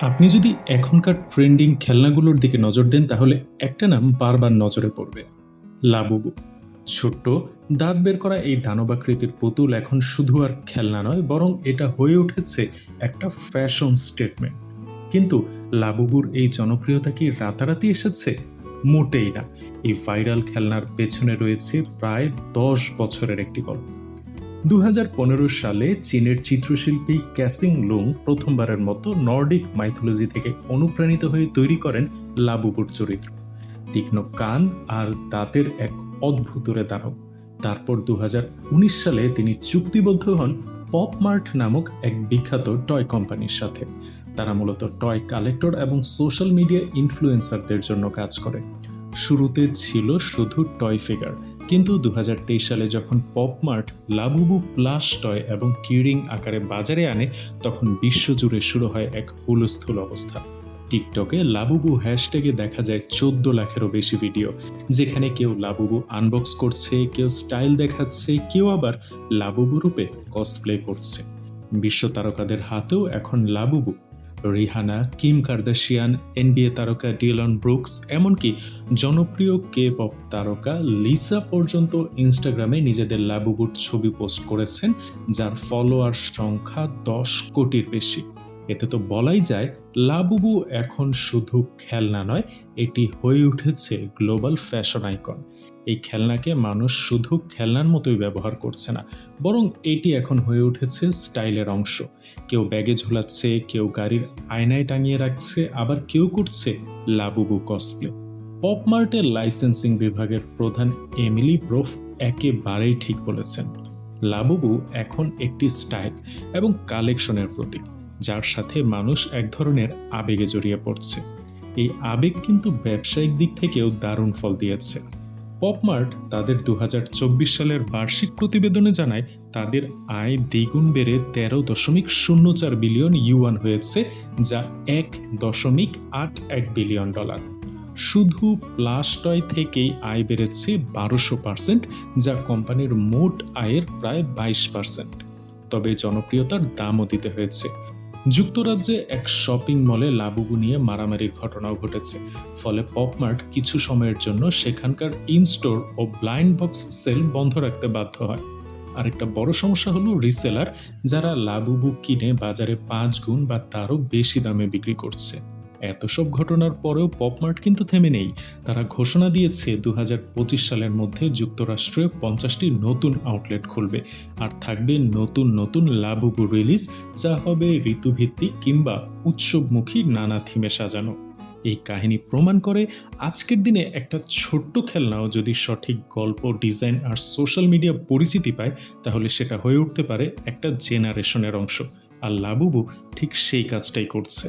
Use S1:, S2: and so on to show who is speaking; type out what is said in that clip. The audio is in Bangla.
S1: আপনি যদি এখনকার ট্রেন্ডিং খেলনাগুলোর দিকে নজর দেন, তাহলে একটা নাম বারবার নজরে পড়বে। লাবুবু। ছোট্ট, দাঁত বের করা এই দানবাকৃতির পুতুল এখন শুধু আর খেলনা নয়, বরং এটা হয়ে উঠেছে একটা ফ্যাশন স্টেটমেন্ট। কিন্তু লাবুবুর এই জনপ্রিয়তা কি রাতারাতি এসেছে? মোটেই না। এই ভাইরাল খেলনার পেছনে রয়েছে প্রায় দশ বছরের একটি গল্প। দু হাজার পনেরো সালে চীনের চিত্রশিল্পী ক্যাসিং লুং প্রথমবারের মতো নর্ডিক মাইথোলজি থেকে অনুপ্রাণিত হয়ে তৈরি করেন লাবুপুর চরিত্র। তীক্ষ্ণ কান আর দাঁতের এক অদ্ভুতরে দানব তারপর দু হাজার উনিশ সালে তিনি চুক্তিবদ্ধ হন পপ মার্ট নামক এক বিখ্যাত টয় কোম্পানির সাথে। তারা মূলত টয় কালেক্টর এবং সোশ্যাল মিডিয়া ইনফ্লুয়েন্সারদের জন্য কাজ করে। শুরুতে ছিল শুধু টয় ফিগার কিন্তু দু হাজার তেইশ সালে যখন পপমার্ট, লাবুবু প্লাস টয় এবং কিরিং আকারে বাজারে আনে, তখন বিশ্বজুড়ে শুরু হয় এক হুলস্থুল অবস্থা। টিকটকে লাবুবু হ্যাশট্যাগে দেখা যায় চোদ্দ লাখেরও বেশি ভিডিও, যেখানে কেউ লাবুবু আনবক্স করছে, কেউ স্টাইল দেখাচ্ছে, কেউ আবার লাবুবু রূপে কসপ্লে করছে। বিশ্ব তারকাদের হাতেও এখন Labubu Rihanna, Kim Kardashian, NBA তারকা ডিলন ব্রুকস, এমনকি জনপ্রিয় কে পপ তারকা লিসা পর্যন্ত ইনস্টাগ্রামে নিজেদের লাবুবুট ছবি পোস্ট করেছেন, যার ফলোয়ার সংখ্যা দশ কোটির বেশি। এতে তো বলাই যায় লাবুবু এখন শুধু খেলনা নয়, এটি হয়ে উঠেছে গ্লোবাল ফ্যাশন আইকন। এই খেলনাকে মানুষ শুধু খেলনার মতোই ব্যবহার করছে না, বরং এটি এখন হয়ে উঠেছে স্টাইলের অংশ। কেউ ব্যাগে ঝোলাচ্ছে, কেউ গাড়ির আয়নায় টাঙিয়ে রাখছে, আবার কেউ করছে লাবুবু কসপ্লে পপমার্টের লাইসেন্সিং বিভাগের প্রধান এমিলি ব্রোফ একেবারেই ঠিক বলেছেন। লাবুবু এখন একটি স্টাইল এবং কালেকশনের প্রতীক। যার সাথে মানুষ এক ধরনের আবেগে জড়িয়ে পড়ছে। এই আবেগ কিন্তু ব্যবসায়িক দিক থেকেও দারুণ ফল দিয়েছে। পপমার্ট তাদের দু হাজার চব্বিশ সালের বার্ষিক প্রতিবেদনে জানায়, তাদের আয় দ্বিগুণ বেড়ে তেরো দশমিক শূন্য চার বিলিয়ন ইউয়ান হয়েছে, যা এক দশমিক আট এক বিলিয়ন ডলার। শুধু প্লাস টয় থেকেই আয় বেড়েছে বারোশো পার্সেন্ট, যা কোম্পানির মোট আয়ের প্রায় বাইশ পার্সেন্ট। তবে জনপ্রিয়তার দামও দিতে হয়েছে। যুক্তরাজ্যে এক শপিং মলে লাবুগু নিয়ে মারামারির ঘটনাও ঘটেছে। ফলে পপমার্ট কিছু সময়ের জন্য সেখানকার ইনস্টোর ও ব্লাইন্ড বক্স সেল বন্ধ রাখতে বাধ্য হয়। আরেকটা বড় সমস্যা হলো রিসেলার, যারা লাবুবু কিনে বাজারে পাঁচ গুণ বা তারও বেশি দামে বিক্রি করছে। এত সব ঘটনার পরেও পপমার্ট কিন্তু থেমে নেই। তারা ঘোষণা দিয়েছে দু হাজার পঁচিশ সালের মধ্যে যুক্তরাষ্ট্রে পঞ্চাশটি নতুন আউটলেট খুলবে। আর থাকবে নতুন নতুন লাবুবু রিলিজ, যা হবে ঋতুভিত্তিক কিংবা উৎসবমুখী নানা থিমে সাজানো। এই কাহিনী প্রমাণ করে আজকের দিনে একটা ছোট্ট খেলনাও যদি সঠিক গল্প, ডিজাইন আর সোশ্যাল মিডিয়া পরিচিতি পায়, তাহলে সেটা হয়ে উঠতে পারে একটা জেনারেশনের অংশ। আর লাবুবু ঠিক সেই কাজটাই করছে।